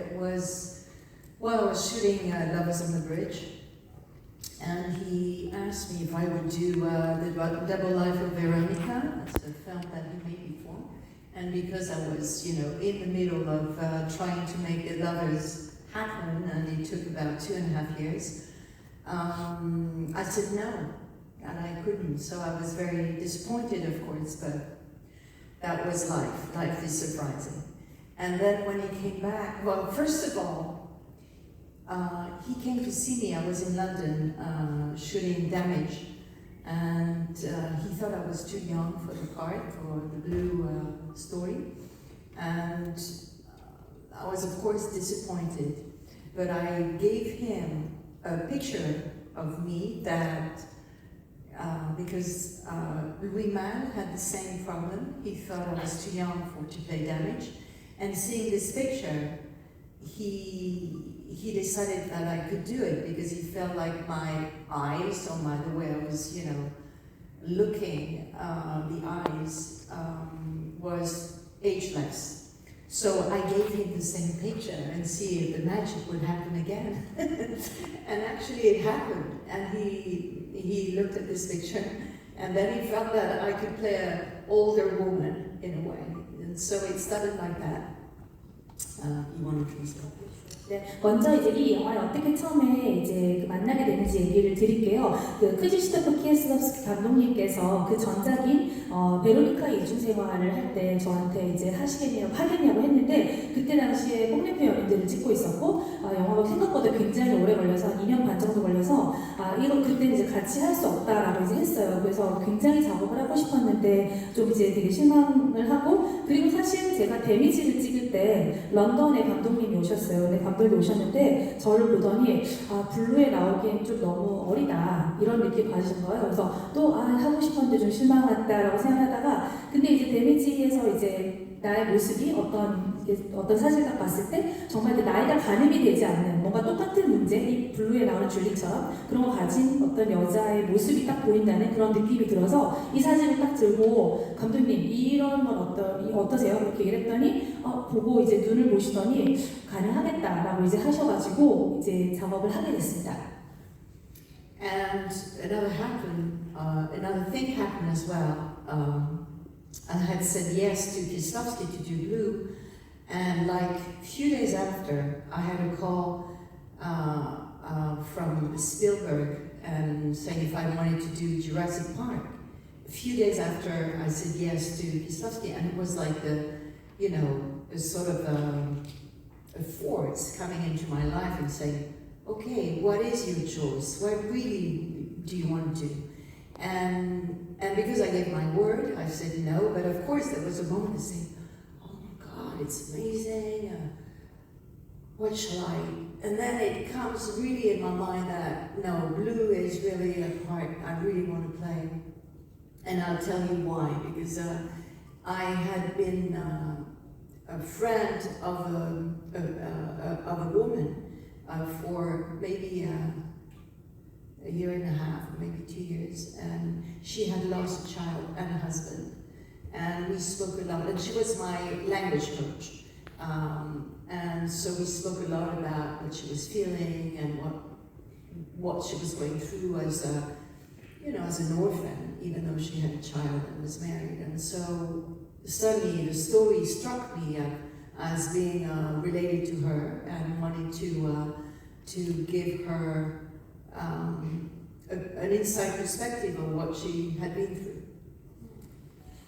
it was well, I was shooting uh, Lovers on the Bridge, and he asked me if I would do uh, the Double Life of Veronica. It's a film that he made before, and because I was, you know, in the middle of uh, trying to make the lovers happen, and it took about two and a half years, um, I said no, and I couldn't. So I was very disappointed, of course, but that was life. Life is surprising. And then when he came back, well, first of all, uh, he came to see me. I was in London uh, shooting Damage, and uh, he thought I was too young for the part for the Blue uh, story, and uh, I was of course disappointed. But I gave him a picture of me that. Uh, because Louis Mann had the same problem. He thought I was too young for to play damage, and seeing this picture, he he decided that I could do it because he felt like my eyes, or my the way I was, you know, looking, uh, the eyes um, was ageless. So I gave him the same picture and see if the magic would happen again. and actually, it happened. And he he looked at this picture, and then he felt that I could play an older woman in a way. And so it started like that. To please go? 네, 먼저 이제 이 영화를 어떻게 처음에 이제 그 만나게 됐는지 얘기를 드릴게요. 그 크지스토프 키에스lov스키 감독님께서 그 전작인 어, 베로니카 이중생활을 할 때 저한테 이제 하시겠냐고 하겠냐고 했는데 그때 당시에 뽕레페 연인들을 찍고 있었고 어, 영화가 생각보다 굉장히 오래 걸려서 한 2년 반 정도 걸려서 아 이거 그때 이제 같이 할 수 없다라고 이제 했어요. 그래서 굉장히 싶었는데 좀 이제 되게 실망을 하고 그리고 사실 제가 데미지를 찍을 때 런던에 감독님이 오셨어요. 근데 감독이 오셨는데 저를 보더니 아 블루에 나오기엔 좀 너무 어리다 이런 느낌 받으신 거예요. 그래서 또 아 하고 싶었는데 좀 실망했다라고 생각하다가 근데 이제 데미지에서 이제 나의 모습이 어떤 어떤 사실 딱 봤을 때 정말 그 나이가 가늠이 되지 않는 뭔가 똑같은 문제 이 블루에 나오는 줄리처럼 그런 거 가진 어떤 여자의 모습이 딱 보인다는 그런 느낌이 들어서 이 사진을 딱 들고 감독님 이런 건이 어떠세요? 이렇게 얘기를 했더니 어, 보고 이제 눈을 보시더니 가능하겠다라고 이제 하셔가지고 이제 작업을 하게 됐습니다. And another happened, uh, another thing happened as well. Um, I had said yes to Kislovsky to do Blue, and like a few days after, I had a call uh, uh, from Spielberg and saying if I wanted to do Jurassic Park. A few days after, I said yes to Kislovsky, and it was like the, you know, a sort of um, a force coming into my life and saying, okay, what is your choice? What really do you want to do? And and because I gave my word, I said no. But of course, there was a moment to say, my God, it's amazing. Uh, what shall I? And then it comes really in my mind that no, blue is really a part I really want to play. And I'll tell you why. Because uh, I had been uh, a friend of a, a, a, of a woman uh, for maybe uh, a year and a half, maybe two years, and she had lost a child and a husband, and we spoke a lot. And she was my language coach, um, and so we spoke a lot about what she was feeling and what what she was going through as a you know as an orphan, even though she had a child and was married. And so suddenly the story struck me uh, as being uh, related to her and wanted to uh, to give her um, a, an inside perspective on what she had been through.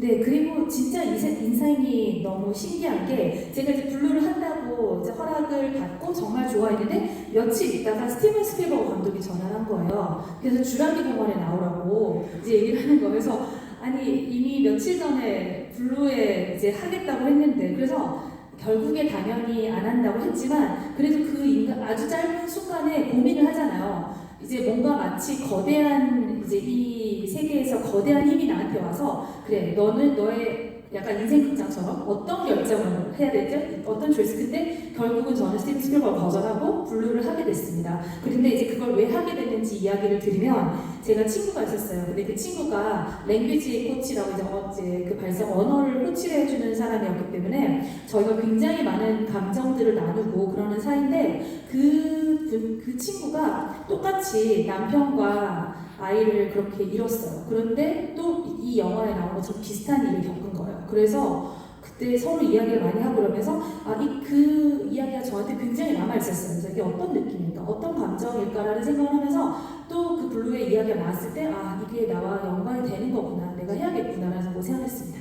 네, 그리고 진짜 인상이 너무 신기한 게 제가 이제 블루를 한다고 이제 허락을 받고 정말 좋아했는데 며칠 있다가 스티븐 스필버그 감독이 전화를 한 거예요. 그래서 주라기 공원에 나오라고 이제 얘기를 하는 거예요. 그래서 아니 이미 며칠 전에 블루에 이제 하겠다고 했는데 그래서 결국에 당연히 안 한다고 했지만 그래도 그 인간 아주 짧은 순간에 고민을 하잖아요. 이제 뭔가 마치 거대한 이제 이 세계에서 거대한 힘이 나한테 와서 그래 너는 너의 약간 인생 극장처럼 어떤 결정을 해야 되죠? 어떤 조이스 근데 결국은 저는 스티븐 스필버그 버전하고 블루를 하게 됐습니다. 그런데 이제 그걸 왜 하게 됐는지 이야기를 드리면 제가 친구가 있었어요. 근데 그 친구가 랭귀지 코치라고 이제 어제 그 발성 언어를 코치를 해주는 사람이었기 때문에 저희가 굉장히 많은 감정들을 나누고 그러는 사이인데 그, 그, 그 친구가 똑같이 남편과 아이를 그렇게 잃었어요. 그런데 또 이 영화에 나온 것처럼 비슷한 일을 겪은 거예요. 그래서 그때 서로 이야기를 많이 하고 그러면서 아, 이, 그 이야기가 저한테 굉장히 남아있었어요. 그래서 이게 어떤 느낌일까? 어떤 감정일까라는 생각을 하면서 또 그 블루의 이야기가 나왔을 때 아, 이게 나와 연관이 되는 거구나. 내가 해야겠구나라는 걸 생각했습니다.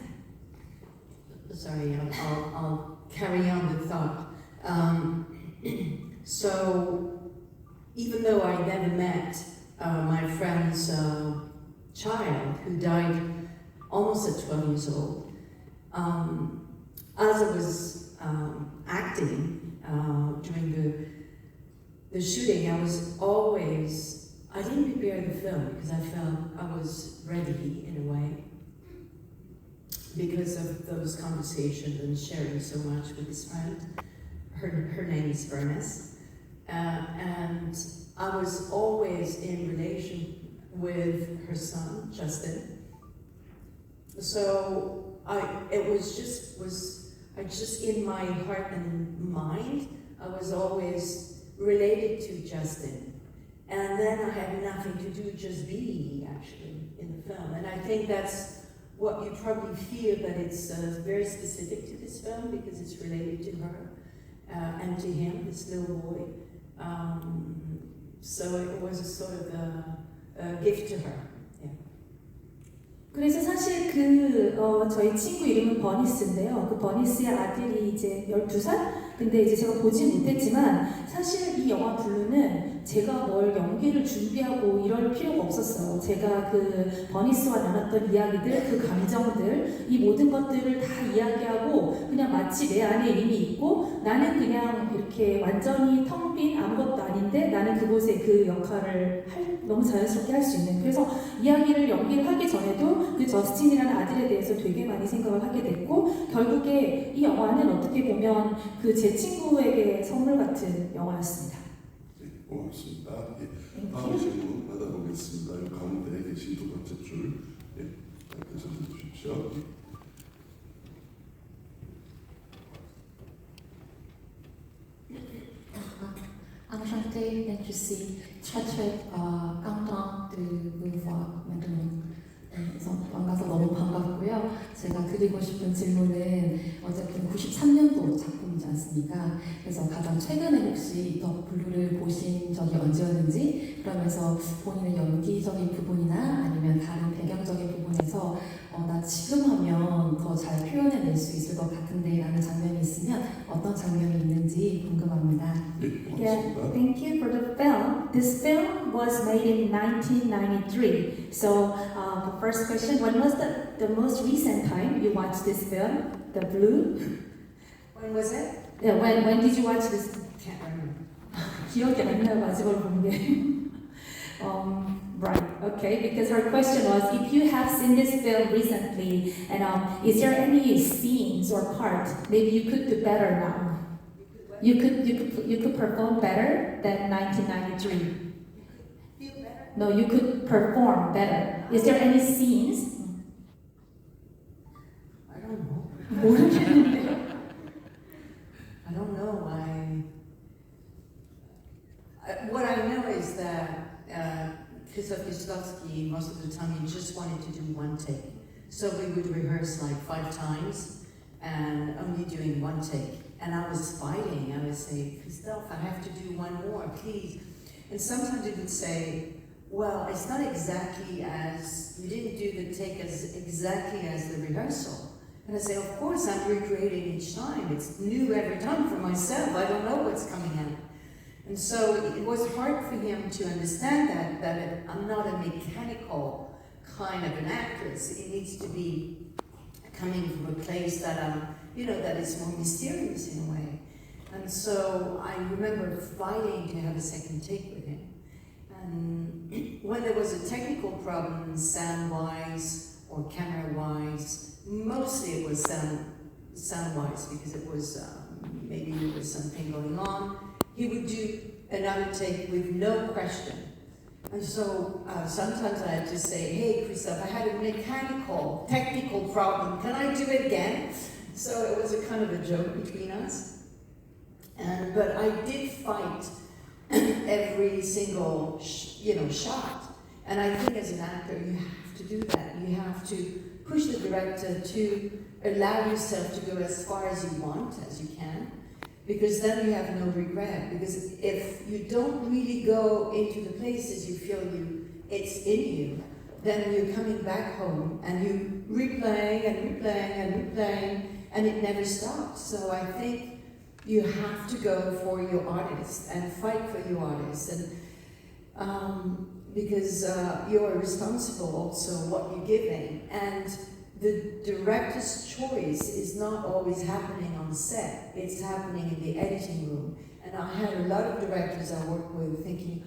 Sorry, I'll, I'll, I'll carry on the thought. Um, so, even though I never met uh, my friend's uh, child who died almost at 12 years old, um, as I was um, acting uh, during the, the shooting, I was always, I didn't prepare the film because I felt I was ready in a way because of those conversations and sharing so much with this friend. Her, her name is Bernice. Uh, and I was always in relation with her son, Justin. So I, it was just, was, I just in my heart and mind, I was always related to Justin. And then I had nothing to do, just be actually in the film. And I think that's what you probably feel but it's uh, very specific to this film because it's related to her uh, and to him, this little boy. Um, so it was a sort of a, gift to her. 그래서 사실 그 어, 저희 친구 이름은 버니스인데요. 그 버니스의 아들이 이제 12살? 근데 이제 제가 보진 못했지만 사실 이 영화 블루는 제가 뭘 연기를 준비하고 이럴 필요가 없었어요. 제가 그 버니스와 나눴던 이야기들, 그 감정들, 이 모든 것들을 다 이야기하고 그냥 마치 내 안에 이미 있고 나는 그냥 이렇게 완전히 텅 빈 아무것도 아닌데 나는 그곳에 그 역할을 할, 너무 자연스럽게 할 수 있는. 그래서 이야기를 연기를 하기 전에도 그 저스틴이라는 아들에 대해서 되게 많이 생각을 하게 됐고 결국에 이 영화는 어떻게 보면 그 제 친구에게 선물 같은 영화였습니다. 네, 고맙습니다. 예, 다음. 질문 받아보겠습니다. 이 가운데 계신 두 번째 줄, 예, 마이크 전해주십시오. 예. Enchanté d'être ici. Très euh, content de vous voir maintenant. 네, 그래서 만나서 너무 반갑고요. 제가 드리고 싶은 질문은 어쨌든 93년도 작품이지 않습니까? 그래서 가장 최근에 혹시 더 블루를 보신 적이 언제였는지 그러면서 본인의 연기적인 부분이나 아니면 다른 배경적인 부분에서 어, 나 지금 하면 더 잘 표현해낼 수 있을 것 같은데 라는 장면이 있으면 어떤 장면이 있는지 궁금합니다. 예, Yeah, thank you for the film. This film was made in 1993. So, uh, the first question: When was the, the most recent time you watched this film, The Blue? When was it? Yeah, when when did you watch this? Can't remember. 기억이 안 나요 마지막으로 본 게. um, right. Okay. Because her question was, if you have seen this film recently, and um, is there any scenes or part maybe you could do better now? You could you could you could perform better than 1993. Feel better? No, you could perform better. Is there any scenes? 모르겠는데요. I don't know. I, I what I know is that uh, Krzysztof Kieślowski, most of the time, he just wanted to do one take. So we would rehearse like five times and only doing one take. And I was fighting. I would say, Christoph, I have to do one more, please. And sometimes he would say, well, it's not exactly as, you didn't do the take as exactly as the rehearsal. And I say, of course, I'm recreating each time. It's new every time for myself. I don't know what's coming out. And so it was hard for him to understand that, that I'm not a mechanical kind of an actress. It needs to be coming from a place that I'm, you know, that is more mysterious in a way. And so I remember fighting to have a second take with him. And when there was a technical problem, sound wise or camera wise, mostly it was sound sound wise because it was um, maybe there was something going on. He would do another take with no question. And so uh, sometimes I had to say, hey, Christoph, I had a mechanical, technical problem. Can I do it again? So it was a kind of a joke between us. And, but I did fight every single, sh- you know, shot. And I think as an actor, you have to do that. You have to push the director to allow yourself to go as far as you want, as you can, because then you have no regret. Because if you don't really go into the places you feel you it's in you, then you're coming back home and you replaying and replaying and replaying, and it never stops. So I think you have to go for your artist and fight for your artist, and um, because uh, you're responsible also what you're giving. And the director's choice is not always happening on set, it's happening in the editing room. And I had a lot of directors I worked with thinking,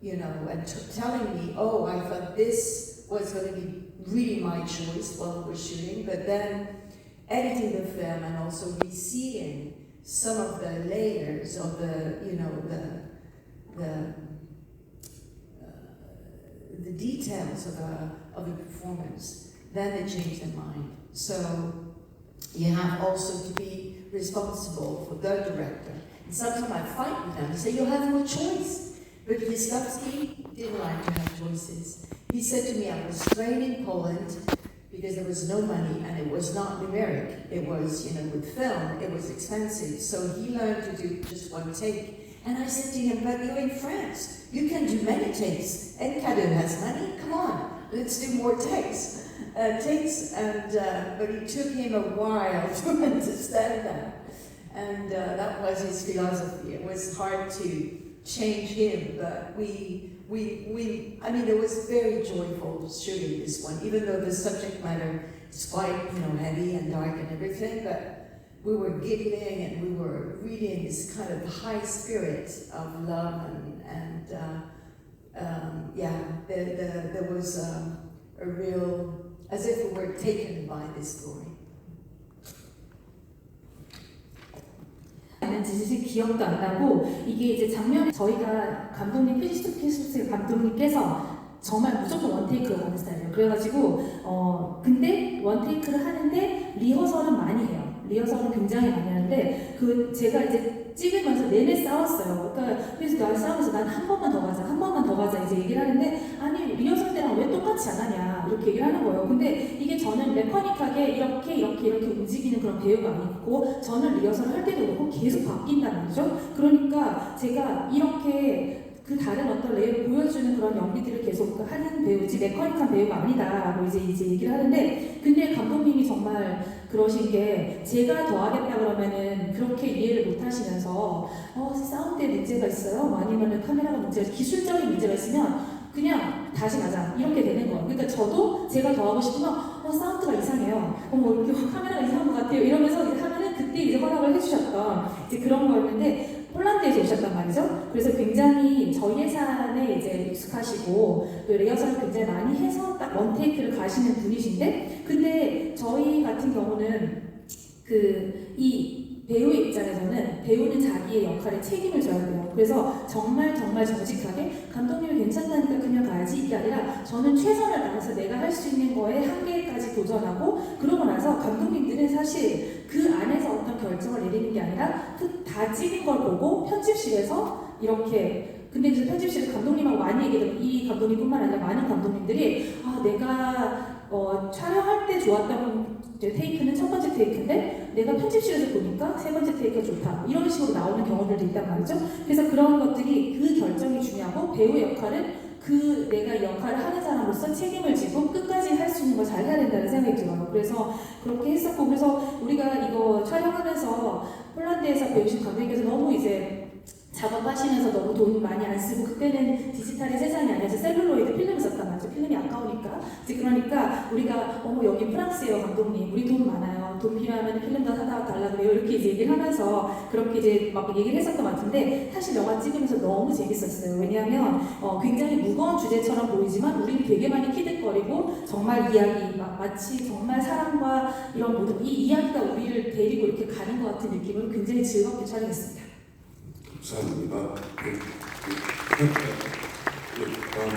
you know, and t- telling me, oh, I thought this was going to be really my choice while we were shooting, but then editing the film and also re-seeing some of the layers of the, you know, the, the, the details of a, of a performance then they change their mind. So you have also to be responsible for the director. And sometimes I fight with them and say, you have no choice. But Kieslowski didn't like to have choices. He said to me, I was trained in Poland because there was no money and it was not numeric. It was, you know, with film, it was expensive. So he learned to do just one take. And I said to him, but you're in France. You can do many takes. And Cadeau has money. Come on, let's do more takes uh, takes, and uh, but it took him a while to understand that, and uh, that was his philosophy. It was hard to change him, but we, we, we. I mean, it was very joyful shooting this one, even though the subject matter is quite, you know, heavy and dark and everything, but. We were giggling and we were really in this kind of high spirit of love and, and uh, um, yeah, there, there, there was um, a real as if we were taken by this story. 있는지 사실 기억도 안 나고 이게 이제 작년에 저희가 감독님 크리스토 키스스 감독님께서 정말 무조건 원테이크로 가는 스타일이에요. 그래가지고 어 근데 원테이크를 하는데 리허설은 많이 해요. 리허설은 굉장히 많이 하는데 그 제가 이제 찍으면서 내내 싸웠어요. 그러니까 그래서 나 싸우면서 난 한 번만 더 가자, 한 번만 더 가자 이제 얘기를 하는데 아니 리허설 때랑 왜 똑같이 안 하냐 이렇게 얘기를 하는 거예요. 근데 이게 저는 메커닉하게 이렇게 이렇게 이렇게 움직이는 그런 배우가 아니고 저는 리허설 할 때도 그렇고 계속 바뀐단 말이죠. 그러니까 제가 이렇게 그 다른 어떤 레이를 보여주는 그런 연기들을 계속 하는 배우지 메커닉한 배우가 아니다라고 이제 이제 얘기를 하는데 근데 감독님이 정말 그러신 게 제가 더 하겠다 그러면은 그렇게 이해를 못 하시면서 어 사운드에 문제가 있어요? 뭐 아니면은 카메라가 문제가 기술적인 문제가 있으면 그냥 다시 가자. 이렇게 되는 거예요. 그러니까 저도 제가 더 하고 싶으면 어 사운드가 이상해요. 어머 이렇게 카메라가 이상한 것 같아요. 이러면서 하면은 그때 이제 허락을 해주셨던 이제 그런 거였는데 폴란드에서 오셨단 말이죠. 그래서 굉장히 저희 예산에 이제 익숙하시고 그 리허설을 굉장히 많이 해서 딱 원테이크를 가시는 분이신데 근데 저희 같은 경우는 그이 배우의 입장에서는 배우는 자기의 역할에 책임을 져야 돼요. 그래서 정말 정말 정직하게 감독님이 괜찮다니까 그냥 가야지 이게 아니라 저는 최선을 다해서 내가 할 수 있는 거에 한계까지 도전하고 그러고 나서 감독님들은 사실 그 안에서 어떤 결정을 내리는 게 아니라 그다 찍은 걸 보고 편집실에서 이렇게 근데 이제 편집실에 감독님하고 많이 얘기해요. 이 감독님뿐만 아니라 많은 감독님들이 아 내가 어, 촬영할 때 좋았던 테이크는 첫 번째 테이크인데 내가 편집실에서 보니까 세 번째 테이크가 좋다 이런 식으로 나오는 경우들도 있단 말이죠. 그래서 그런 것들이 그 결정이 중요하고 배우의 역할은 그 내가 역할을 하는 사람으로서 책임을 지고 끝까지 할 수 있는 걸 잘 해야 된다는 생각이 들어요. 그래서 그렇게 했었고 그래서 우리가 이거 촬영하면서 폴란드에서 배우신 감독님께서 너무 이제 작업하시면서 너무 돈 많이 안 쓰고 그때는 디지털의 세상이 아니어서 셀룰로이드 필름을 썼단 말이죠. 필름이 아까우니까. 그러니까 우리가 어머 여기 프랑스예요 감독님. 우리 돈 많아요. 돈 필요하면 필름 다 사다 달라고요 이렇게 이제 얘기를 하면서 그렇게 이제 막 얘기를 했었던 것 같은데 사실 영화 찍으면서 너무 재밌었어요. 왜냐하면 어, 굉장히 무거운 주제처럼 보이지만 우리는 되게 많이 키득거리고 정말 이야기 막 마치 정말 사랑과 이런 모든 이 이야기가 우리를 데리고 이렇게 가는 것 같은 느낌으로 굉장히 즐겁게 촬영했습니다. 감사합니다. 네, 네, 네, 다음